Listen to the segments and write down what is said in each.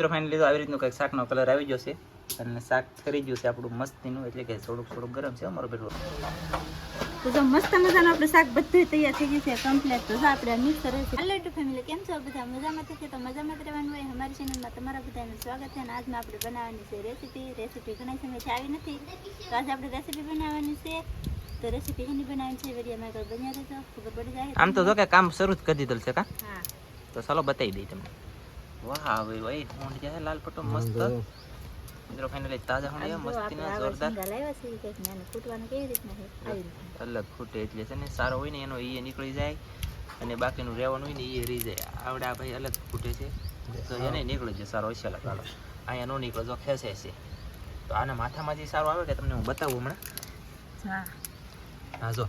મિત્રો ફાઇનલી તો આવી રીતનું કંઈક શાકનો કલર આવી જશે છે. અને શાક કરી ગયું છે આપણું મસ્તીનું એટલે કે થોડુંક થોડુંક ગરમ છે અમારું બેઠું તો જો મસ્ત મજાનું આપણે શાક બધું તૈયાર થઈ ગયું છે કમ્પ્લીટ તો આપણે મિક્સર છે. હેલો ટુ ફેમિલી કેમ છો બધા? મજામાં છે તો મજામાં જ રહેવાનું હોય? અમારી ચેનલમાં તમારા બધાનું સ્વાગત છે અને આજમાં આપણે બનાવવાની છે રેસીપી રેસીપી ઘણા સમયથી આવી નથી. તો આજે આપણે રેસીપી બનાવવાની છે. તો રેસીપી એની બનાવવાની છે. વિડીયોમાં આગળ બન્યા રહેજો. ખબર પડી જાય આમ તો જો કે કામ શરૂ જ કરી દીધું છે કા? હા. તો ચાલો બતાવી દઈ તમને. વાહ ભાઈ ભાઈ જાય લાલ પટ્ટો મસ્ત મિત્રો ફાઇનલી તાજા જો મસ્તીના જોરદાર ફૂટવાનું કેવી રીતના છે અલગ ખૂટે એટલે છે ને સારો હોય ને એનો એ નીકળી જાય અને બાકીનું રહેવાનું હોય ને એ રહી જાય આવડે આ ભાઈ અલગ ખૂટે છે તો એને નીકળી જાય સારો હશે અલગ હાલો અહીંયા નો નીકળે જો ખેંચે છે તો આના માથામાં જે સારો આવે કે તમને હું બતાવું હમણાં હા હા જો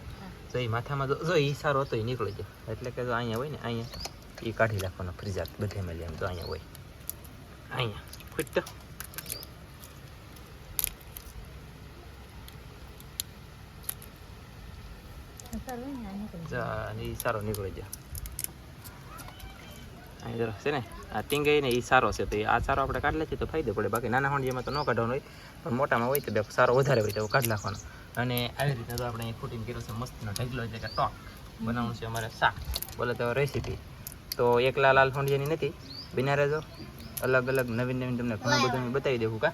તો એ માથામાં જો જો એ સારો હતો એ નીકળી જાય એટલે કે જો અહીંયા હોય ને અહીંયા એ કાઢી નાખવાનો ફ્રીજાત બધે મળી એમ તો અહીંયા હોય. અહીંયા. અને એ સારો નીકળી જાય અહીં જરા છે ને, આ ટીંગાઈ ને એ સારો છે, તો આ સારો આપણે કાઢી લઈએ તો ફાયદો પડે. બાકી નાના હોંડિયામાં તો ન કાઢવાનો હોય, પણ મોટામાં હોય તો સારો વધારે હોય તો કાઢી નાખવાનો. અને આવી રીતે તો આપણે અહીં ફૂટીને કર્યો છે, મસ્તનો ઢગલો એટલે કે ટોક. બનાવવાનું છે અમારે શાક. બોલે તો રેસીપી તો એકલા લાલ હોંડિયાની નથી બિના રહેજો અલગ અલગ નવીન નવીન તમને ઘણું બધું બતાવી દેવું કા.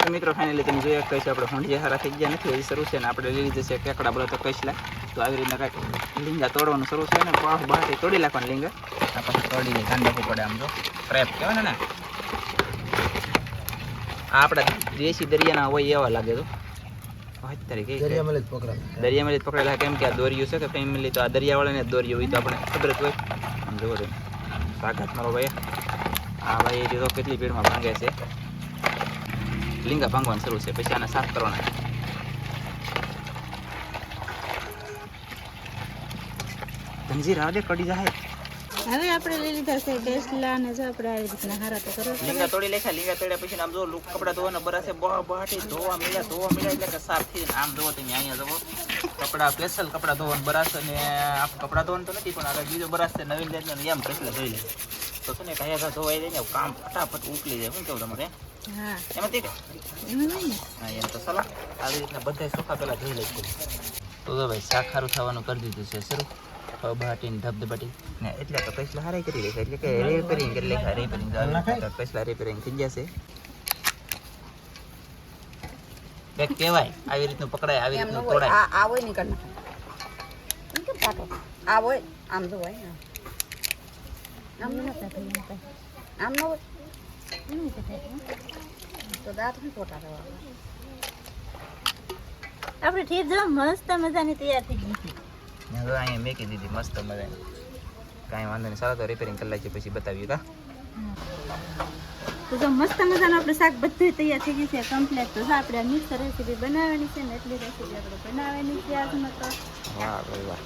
તો મિત્રો ફાઇનલી તમે જોયા કઈ છે આપણે હોંડિયા હારા થઈ ગયા નથી હજી શરૂ છે ને આપણે લઈ જશે કેકડા બોલો તો કઈસલા તો આવી રીતના કાંઈક લીંગા તોડવાનું શરૂ છે ને પાહ બહારથી તોડી નાખવાનું લીંગા. આ પછી તોડીને ધ્યાન રાખવું પડે આમ તો પ્રેપ કહેવાય ને ને આ આપણા દેશી દરિયાના હોય એવા લાગે તો દરિયામાં જ પકડેલા કેમ કે આ દોરિયું છે કે ફેમિલી તો આ દરિયાવાળાને જ દોરિયું હોય તો આપણે ખબર જ હોય. આમ જોવો તો તાકાત મારો ભાઈ. આ ભાઈ એ તો કેટલી ભીડમાં ભાંગે છે. લીંગા ભાંગવાનું શરૂ છે. પછી આને સાફ કરવાના ધનજી દે, કડી જાય. હવે આપણે લઈ લીધા છે ટેસ્લા ને જો આપણે આવી રીતના હારા તો કરો લીંગા તોડી લેખા લીંગા તોડ્યા પછી આમ જો લુક કપડા ધોવાના બરાસે બહ બહાટી ધોવા મળ્યા ધોવા મળ્યા એટલે કે સાફ થઈ આમ ધોવો તમે અહીંયા ધોવો કપડા સ્પેશિયલ કપડા ધોવાનું બરાસ અને આ કપડા ધોવાનું તો નથી પણ આગળ બીજો બરાસ છે નવીન જાતનો એમ સ્પેશિયલ ધોઈ લે. તો શું ને કયા ધોવાઈ જાય ને કામ ફટાફટ ઉકલી જાય શું કેવું તમારે? હા. એમાં તે એમાં હોય ને. હા એમ તો ચલો આવી રીતના બધા સુખા પહેલા ધોઈ લઈશું. તો જો ભાઈ શાક સારું થવાનું કરી દીધું છે શરૂ. બહાટીને ધબધબાટી. ને એટલે તો કૈસલા હારે કરી લેખા એટલે કે રિપેરિંગ એટલે લેખા રિપેરિંગ રિપેરિંગ થઈ જશે. બે કહેવાય આવી રીતનું પકડાય આવી રીતનું તોડાય. આ આ હોય નીકળ કરના કેમ પાટો? આ હોય? આમ તો હોય આમ ન હોય. આમ ન હોય. તો દાંત નહીં પોતા આપણે ઠીક જો મસ્ત મજાની તૈયાર થઈ ગઈ. મેં અહીંયા મેકી દીધી મસ્ત મજાની. કાંઈ વાંધો નહીં સારા તો રિપેરિંગ કરી લાગીએ પછી બતાવ્યું કા? તો મસ્ત મજાનું આપણે શાક બધું તૈયાર થઈ ગયું છે કમ્પ્લેટ તો આપણે આ મિક્સ રેસીપી બનાવવાની છે ને એટલી રેસીપી આપણે બનાવવાની છે આજમાં તો. વાહ ભાઈ વાહ.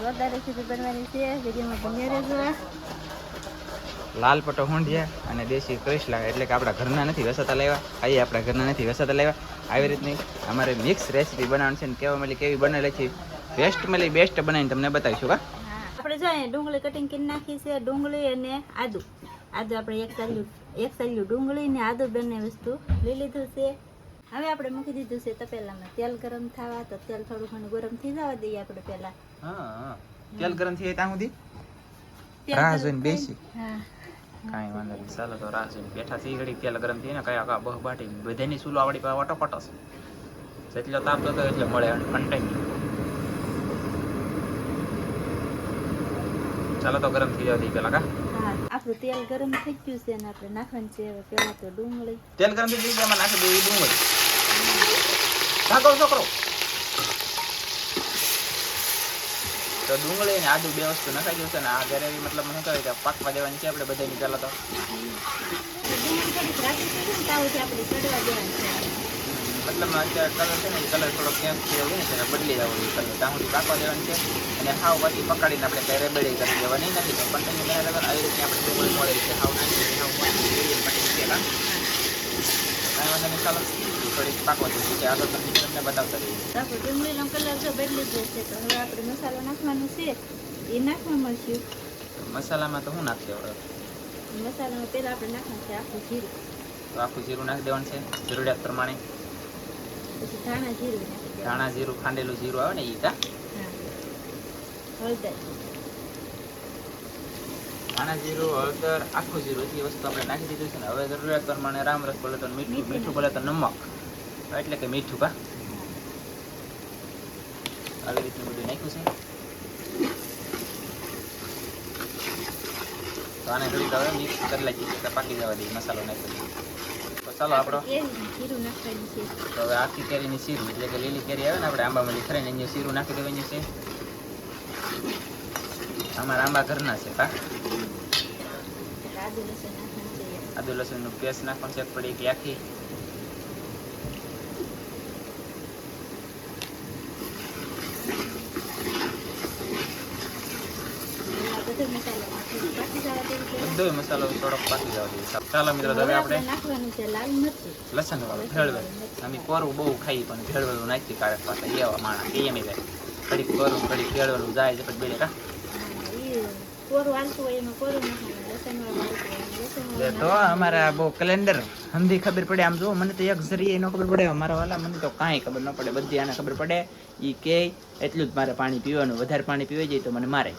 જોરદાર રેસીપી બનવાની છે. વિડીયોમાં બન્યા રહેજો લાલ પટો હોંડિયા અને દેશી કૃષ્લા એટલે કે આપણા ઘરના નથી વેસાતા લાવ્યા. આઈએ આપણા ઘરના નથી વેસાતા લાવ્યા. આવી રીતની અમારે મિક્સ રેસીપી બનાવવાની છે ને કેવા મળી કેવી બનેલી છે. બેસ્ટ મળી બેસ્ટ બનાવીને તમને બતાવીશું કા આપણે જોઈએ ડુંગળી કટિંગ કરી નાખી છે ડુંગળી અને આદુ. આદુ આપણે એક સાલ્યું એક સાલ્યું ડુંગળી ને આદુ બંને વસ્તુ લઈ લીધું છે. હવે આપણે મૂકી દીધું છે તપેલામાં. તેલ ગરમ થવા તો તેલ થોડું ઘણું ગરમ થઈ જવા દઈએ આપણે હા તેલ ગરમ થઈ ત્યાં સુધી? રાહ જોઈને બેસી. કાંઈ વાંધો નહીં ચાલો તો રાહ જોઈને બેઠા થઈ ઘડી તેલ ગરમ થઈને કયા કા બહ બાટી બધાની ચૂલો આવડી પાસે વટોપટો છે. જેટલો તાપ થતો એટલે મળે કન્ટિન્યુ ચાલો તો ગરમ થઈ જાય પેલા કા? આપણું તેલ ગરમ થઈ ગયું છે અને આપણે નાખવાનું છે હવે પહેલા તો ડુંગળી. તેલ ગરમ થઈ જાય એમાં નાખી દઈએ ડુંગળી. ઢાંકો છોકરો. તો ડુંગળી ને આદુ બે વસ્તુ નખાઈ ગયું છે ને આ ઘરે મતલબ શું કહેવાય કે પાકવા દેવાની છે આપણે બધાની પહેલાં તો. મતલબ અત્યારે કલર છે ને કલર થોડો ચેન્જ થયો હોય ને તેને બદલી જવો જોઈએ કલર ત્યાં સુધી પાકવા દેવાની છે અને હાવ પછી પકડીને આપણે કઈ રેબડી કરી દેવાની નથી. તો કન્ટિન્યુ મેં લગન આવી રીતે આપણે ડુંગળી મળે છે હાવ નાખી હાવ કાંઈ વાંધો નહીં ચાલો. થોડીક પાકવા દઈશું કે આગળ પછી તમને બતાવતા રહીએ આપણે ડુંગળીનો કલર જો બદલી ગયો છે તો હવે આપણે મસાલો નાખવાનો છે. એ નાખવા મળશે. મસાલામાં તો હું નાખી હવે? મસાલામાં પહેલાં આપણે નાખવાનું છે આખું જીરું. તો આખું જીરું નાખી દેવાનું છે જરૂરિયાત પ્રમાણે. પછી ધાણા જીરું ધાણા જીરું ખાંડેલું જીરું આવે ને એ કા હળદર. ધાણા જીરું હળદર આખું જીરું એ વસ્તુ આપણે નાખી દીધું છે ને હવે જરૂરિયાત પ્રમાણે રામ રસ બોલે તો મીઠું મીઠું બોલે તો નમક. એટલે કે મીઠું કા? આવી રીતનું બધું નાખ્યું છે. તો આને ઘડીક હવે મિક્સ કરી લાગી પાકી જવા દઈએ મસાલો નાખી દઈએ. ચાલો આપણો. તો હવે આખી કેરીની શીરું એટલે કે લીલી કેરી આવે ને આપણે આંબામાં ખરીને અહીંયા શીરું નાખી દેવાની છે. અમારા આંબા ઘરના છે કા આદુ લસણનું પેસ્ટ નાખવાનું છે પડી કે આખી આ બધો મસાલો નાખી પાકી જવા દેવું મસાલો થોડોક પાકી જવા દઈએ. ચાલો મિત્રો હવે આપણે આપણે નાખવાનું છે લાલ મરચું. લસણ વાળું ભેળવે અમે કોરું બહુ ખાઈ પણ ભેળવેલું નાખી કારક પાછા એવા માણા એ એમ જાય ઘડીક કોરું ઘડીક ભેળવેલું જાય છે પછી કા? તો અમારા બહુ કેલેન્ડર હંધી ખબર પડે આમ જો મને તો એક જરીએ ન ખબર પડે અમારા વાલા મને તો કાંઈ ખબર ન પડે બધી આને ખબર પડે. એ કે એટલું જ મારે પાણી પીવાનું વધારે પાણી પીવાઈ જાય તો મને મારે.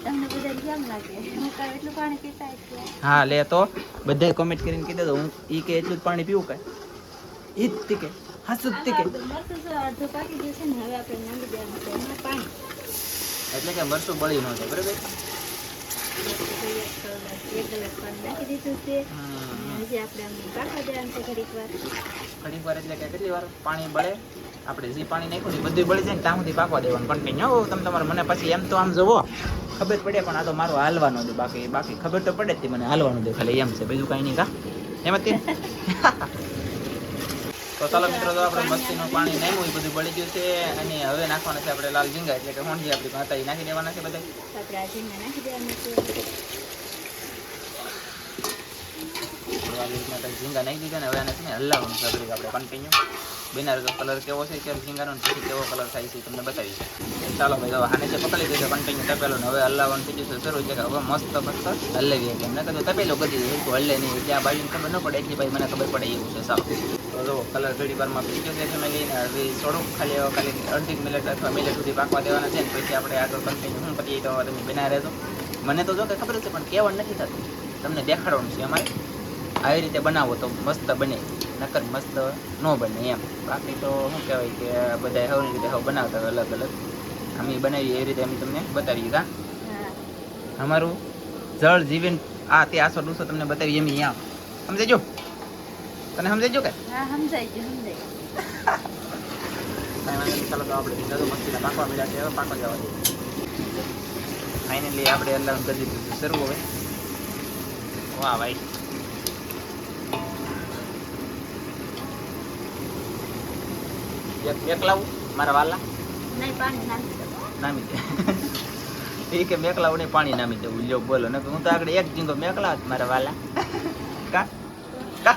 તમને બધાને કેમ લાગે? હું કાંઈ એટલું પાણી પીતા એટલે હા લે તો. બધાય કોમેન્ટ કરીને કીધું તો હું ઈ કે એટલું જ પાણી પીવું કે ઈ જ કે હાસુ જ કે મરચું પાકી ગયું છે ને હવે આપણે નાખી દેવાનું છે. એમાં પાણી. એટલે કે મરસું બળી ન જાય બરાબર? પાણી ઘડીક વાર. એટલે કે કેટલી વાર પાણી બળે? આપણે જે પાણી નાખ્યું ને બધું બળી જાય ને ત્યાં સુધી પાકવા દેવાનું. કન્ટિન્યુ તમે તમારે મને પછી એમ તો આમ જુઓ. ખબર પડે પણ આ તો મારો હાલવાનો દે બાકી બાકી ખબર તો પડે જ મને હાલવાનું દે ખાલી એમ છે. બીજું કાંઈ નહીં કા? એમાં તે? તો ચાલો મિત્રો તો આપણે મસ્તીનું પાણી નાખ્યું એ બધું પડી ગયું છે અને હવે નાખવાના છે આપણે લાલ ઝીંગા એટલે કે હોંજી આપણી ભાતા એ નાખી દેવાના છે. બધા તો આપણે આ રીતના કંઈક ઝીંગા નાખી દીધા ને હવે આને છે ને હલાવવાનું છે ઘડીક આપણે કન્ટિન્યુ બનાવેલો કલર કેવો છે કે ઝીંગાનો પછી કેવો કલર થાય છે તમને બતાવીશ. ચાલો ભાઈ હવે આને છે પકડી દીધો કન્ટિન્યુ તપેલું ને હવે હલાવવાનું થઈ જશે શરૂ. છે કે હવે મસ્ત મસ્ત હલાવીએ કે એમને કદું તપેલો ગજી જાય તો હલે નહીં. એટલે આ ખબર ન પડે, એટલી ભાઈ મને ખબર પડે એવું છે. સારું તો જો કલર ઘડી વારમાં પી છે ફેમિલી હવે થોડુંક ખાલી ખાલી અડધી મિનિટ અથવા મિનિટ સુધી પાકવા દેવાના છે ને, પછી આપણે આગળ કન્ટિન્યુ હું પછી તો તમે બનાવી રહેજો. મને તો જો કે ખબર છે, પણ કહેવાનું નથી થતું. તમને દેખાડવાનું છે અમારે. આવી રીતે બનાવો તો મસ્ત બને. નકર મસ્ત ન બને એમ. બાકી તો શું કહેવાય કે બધા હવની રીતે હવ બનાવતા હોય અલગ અલગ. અમે બનાવીએ એ રીતે અમે તમને બતાવીએ કા અમારું જળ જીવન આ તે આસો ડૂસો તમને બતાવીએ એમ અહીંયા સમજાજો તને સમજાજો કે. ચાલો તો આપણે ધીંગા તો મસ્તીના પાકવા મળ્યા છે. હવે પાકવા જવા દઈએ. ફાઇનલી આપણે અલ્લાહ કરી દીધું શરૂ હવે. વાહ ભાઈ એક મારા વાલા? પાણી નામી દે. એ કે મેકલાવું નહીં પાણી નામી દેવું લ્યો બોલો. ને હું તો આગળ એક જીંગો મેકલા મારા વાલા. કા? કા?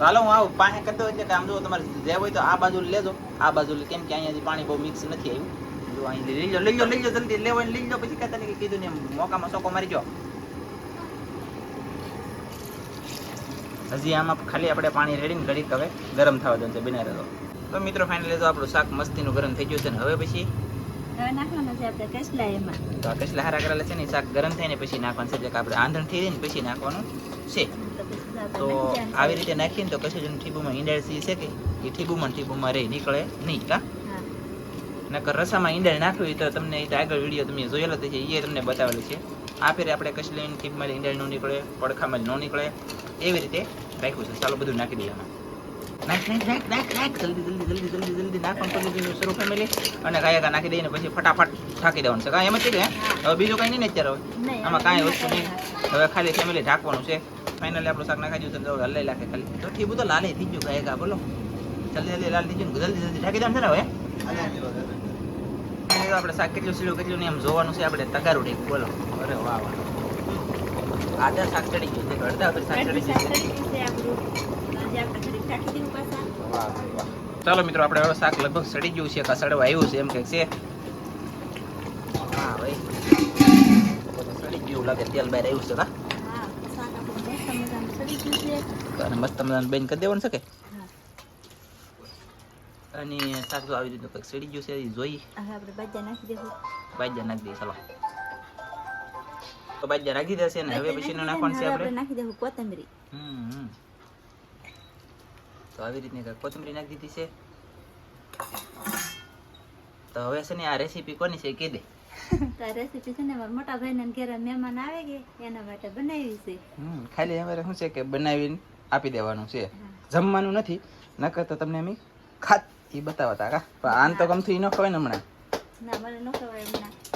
હાલો હું આવું. પાસે કરતો એટલે કે આમ જો તમારે જે હોય તો આ બાજુ લેજો. આ બાજુ કેમ કે અહીંયાથી પાણી બહુ મિક્સ નથી આવ્યું. જો અહીં લઈ લો લઈ લો લઈ લો જલ્દી લેવો લઈ લો પછી કહેતા નહીં કીધું ને મોકામાં સોકો મારી જો હજી આમાં ખાલી આપણે પાણી રેડી ને ઘડીક હવે ગરમ થવા દઉં છે બિના રહેલો તો મિત્રો ફાઇનલી તો આપણું શાક મસ્તીનું ગરમ થઈ ગયું છે ને હવે પછી? નાખવાના છે આપણે કસલા એમાં. તો કસલા હારા કરેલા છે ને શાક ગરમ થઈને પછી નાખવાનું છે કે આપણે આંધણ થઈ ને પછી નાખવાનું છે. તો. આવી રીતે નાખીને તો કશું જણ ઠીબુમાં ઈંડાળ સી છે કે એ ઠીબુમાં ઠીબુમાં રહી નીકળે નહીં કા? નકર રસામાં ઈંડાળ નાખવી તો તમને એ આગળ વીડિયો તમે જોયેલો છે એ તમને બતાવેલું છે. આ ફેરે આપણે કસલી ઠીબમાં ઈંડાળ ન નીકળે પડખામાં ન નીકળે એવી રીતે રાખ્યું છે ચાલો બધું નાખી દઈએ નાખ નાખ નાખ નાખ નાખ. જલ્દી જલ્દી જલ્દી જલ્દી જલ્દી નાખવાનું કરી શરૂ ફેમિલી અને ગાયકા નાખી દઈને પછી ફટાફટ ઠાકી દેવાનું છે. કાંઈ એમ જ છે કે? હવે બીજું કાંઈ નહીં ને અત્યારે હવે. આમાં કાંઈ વસ્તુ નહીં. હવે ખાલી ફેમિલી ઢાંકવાનું છે. ફાઇનલી આપણું શાક નાખાઈ દીધું તો હલાઈ લાખે ખાલી. તો ઠીબું તો લાલે થઈ ગયું ગાયકા બોલો. જલ્દી જલ્દી લાલ થઈ ગયું જલ્દી જલ્દી ઢાંકી દેવાનું છે ને હવે? આપણે શાક કેટલું સીડું કેટલું નહીં એમ જોવાનું છે આપણે. તગારું ઢીક બોલો. અરે વાહ વાહ. આધા શાક ચડી ગયું છે. અડધા ઉપર શાક ચડી ગયું દીધું ચાલો મિત્રો આપણે હવે શાક લગભગ સડી ગયું છે કા સડવા આવ્યું છે એમ કે છે. હા ભાઈ. ગયું લાગે તેલ બહાર આવ્યું છે મસ્ત મજાનું બેન કરી દેવાનું છે કે? અને શાક જો આવી રીતનું કંઈક સડી ગયું છે એ જોઈ. આપણે બાજા નાખી દેવું બાજ્યા નાખી દઈએ ચાલો. તો બાજ્યા નાખી દેશે ને? હવે પછી નાખવાનું છે આપણે? નાખી દેવું કોથમરી. હમ. તો આવી રીતની કોથમરી નાખી દીધી છે. તો હવે છે ને આ રેસીપી કોની છે કે દે. તો રેસીપી છે ને મારા મોટા ભાઈને ઘરે મહેમાન આવે કે એના માટે બનાવી છે. હમ ખાલી અમારે શું છે કે બનાવીને આપી દેવાનું છે. જમવાનું નથી નકર તો તમને અમે ખાત એ બતાવતા કા? પણ આન તો ગમતું ઈ ન ખવાય ને હમણાં. ના મને ન ખવાય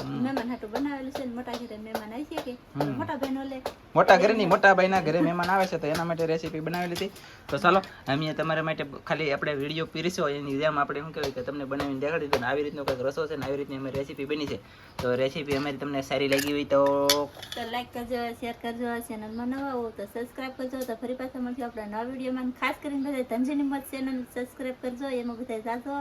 મહેમાન હાટું બનાવેલું છે ને મોટા ઘરે મહેમાન આવી છે કે? મોટા ભાઈ લે. મોટા ઘરે નહીં મોટા ભાઈના ઘરે મહેમાન આવે છે તો એના માટે રેસીપી બનાવેલી હતી. તો ચાલો અમે તમારા માટે ખાલી આપણે વીડિયો પીરસ્યો એની જેમ આપણે એમ કહેવાય કે તમને બનાવીને દેખાડી દીધું આવી રીતનો કંઈક રસો છે ને આવી રીતની અમે રેસીપી બની છે. તો રેસીપી અમારી તમને સારી લાગી હોય તો તો લાઈક કરજો શેર કરજો ચેનલમાં નવા હો તો સબસ્ક્રાઇબ કરજો તો ફરી પાછા મળશે આપણા નવા વિડીયોમાં ખાસ કરીને બધા ધનજીની મત ચેનલ સબસ્ક્રાઇબ કરજો એમાં બધા જાજો.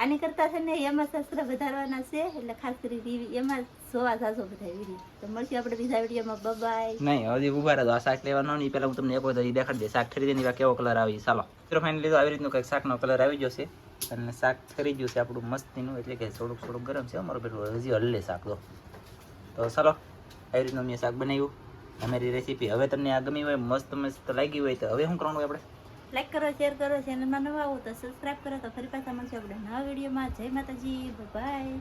આની કરતા છે ને એમાં શસ્ત્ર વધારવાના છે, એટલે ખાસ કરી એમાં સોવા સાસો બધા વીડિયો તો મળશે આપણે બીજા વિડીયોમાં. બબાય નહીં, હજી ઊભા રહો. આ શાક લેવાનો નહીં પહેલાં હું તમને એક વખત દેખાડી દે શાક ખરીદીને એવા કેવો કલર આવી? ચાલો. મિત્રો ફાઇનલી તો આવી રીતનું કંઈક શાકનો કલર આવી જશે અને શાક ખરી ગયું છે આપણું મસ્તીનું, એટલે કે થોડુંક થોડુંક ગરમ છે. અમારું પેલું હજી હલ્લે શાક તો તો ચાલો, આવી રીતનું મેં શાક બનાવ્યું. અમારી રેસીપી હવે તમને આ ગમી હોય, મસ્ત મસ્ત લાગી હોય તો હવે શું કરવાનું આપણે? લાઈક કરો શેર કરો ચેનલમાં નવા આવો તો સબસ્ક્રાઈબ કરો તો ફરી પાછા મળશે આપણે નવા વિડીયોમાં જય માતાજી બાય